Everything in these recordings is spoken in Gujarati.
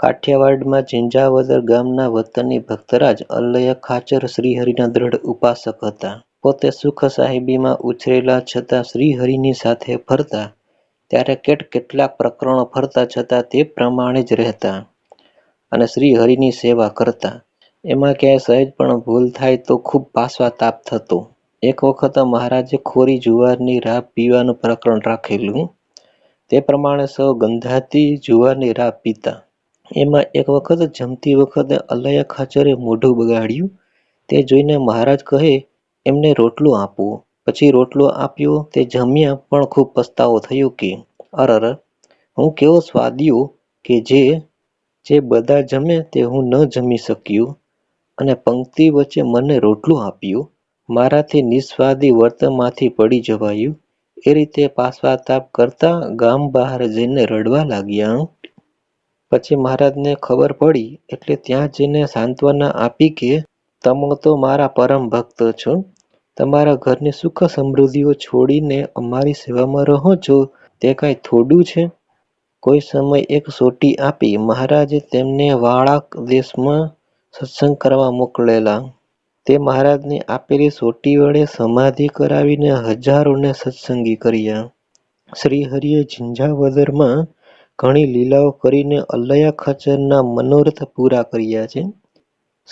કાઠિયાવાડમાં ઝીંઝાવદર ગામના વતની ભક્તરાજ અલ્લૈયા ખાચર શ્રીહરિના દ્રઢ ઉપાસક હતા. પોતે સુખ સાહેબીમાં ઉછરેલા છતાં શ્રીહરિની સાથે ફરતા, ત્યારે કેટ કેટલાક પ્રકરણો ફરતા છતાં તે પ્રમાણે જ રહેતા અને શ્રીહરિની સેવા કરતા. એમાં ક્યાંય સહેજ પણ ભૂલ થાય તો ખૂબ પાશ્ચાતાપ થતો. એક વખત મહારાજે ખોરી જુવારની રાહ પીવાનું પ્રકરણ રાખેલું. તે પ્રમાણે સૌ ગંધાતી જુવારની રાહ પીતા. એમાં એક વખત જમતી વખતે અલ્લૈયા ખાચરે મોઢું બગાડ્યું. તે જોઈને મહારાજ કહે, એમને રોટલો આપવો પછી રોટલો આપ્યો, તે જમ્યા પણ ખૂબ પસ્તાવો થયો કે અરર! હું કેવો સ્વાદ્યો કે જે જે બધા જમે તે હું ન જમી શક્યો અને પંક્તિ વચ્ચે મને રોટલો આપ્યો. મારાથી નિસ્વાદી વર્તનમાંથી પડી જવાયું. એ રીતે પાશ્વાતાપ કરતા ગામ બહાર જઈને રડવા લાગ્યા. પછી મહારાજને ખબર પડી એટલે ત્યાં જઈને સાંત્વના આપી કે, તમે તો મારા પરમ ભક્ત છો. તમારા ઘરની સુખ સમૃદ્ધિઓ છોડીને અમારી સેવામાં રહો છો તે કાંઈ થોડું છે? કોઈ સમય એક સોટી આપી મહારાજે તેમને વાળાક દેશમાં સત્સંગ કરવા મોકલેલા. તે મહારાજને આપેલી સોટી વડે સમાધિ કરાવીને હજારોને સત્સંગી કર્યા. શ્રી હરિએ ઝીંઝાવદરમાં ઘણી લીલાઓ કરીને અલ્લયા ખચરના મનોરથ પૂરા કર્યા છે.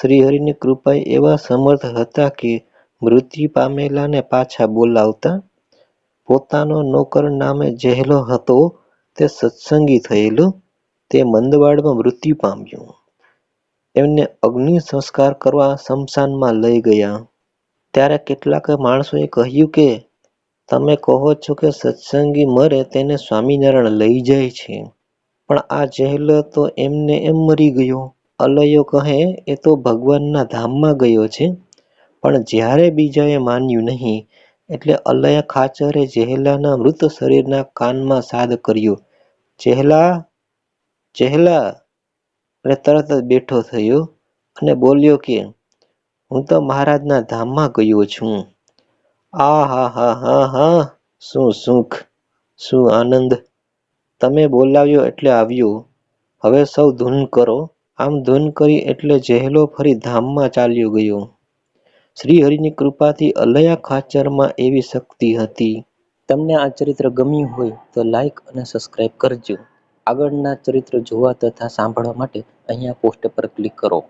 શ્રીહરિની કૃપાએ એવા સમર્થ હતા કે મૃત્યુ પામેલાને પાછા બોલાવતા. પોતાનો નોકર નામે જેહલો હતો, તે સત્સંગી થયેલો. તે મંદવાડમાં મૃત્યુ પામ્યું એમને અગ્નિ સંસ્કાર કરવા શમશાનમાં લઈ ગયા. ત્યારે કેટલાક માણસોએ કહ્યું કે, તમે કહો છો કે સત્સંગી મરે, તેને સ્વામિનારાયણ લઈ જાય છે. પણ આ ચહેલો તો એમને એમ મરી ગયો. અલયો કહે, એ તો ભગવાનના ધામમાં ગયો છે. પણ જ્યારે બીજાએ માન્યું નહીં, એટલે અલય ખાચરે ચહેલાના મૃત શરીરના કાનમાં સાદ કર્યો ચહેલા ચહેલા અને તરત જ બેઠો થયો અને બોલ્યો કે, હું તો મહારાજના ધામમાં ગયો છું. આહા હા હા હા, શું સુખ! શું આનંદ! તમે બોલાવ્યો એટલે આવ્યું હવે સૌ ધૂન કરો. આમ ધૂન કરી એટલે જેહલો ફરી ધામમાં ચાલ્યો ગયો. શ્રીહરિની કૃપાથી અલયા ખાચરમાં એવી શક્તિ હતી. તમને આ ચરિત્ર ગમ્યું હોય તો લાઇક અને સબસ્ક્રાઇબ કરજો. આગળના ચરિત્ર જોવા તથા સાંભળવા માટે અહીંયા પોસ્ટ પર ક્લિક કરો.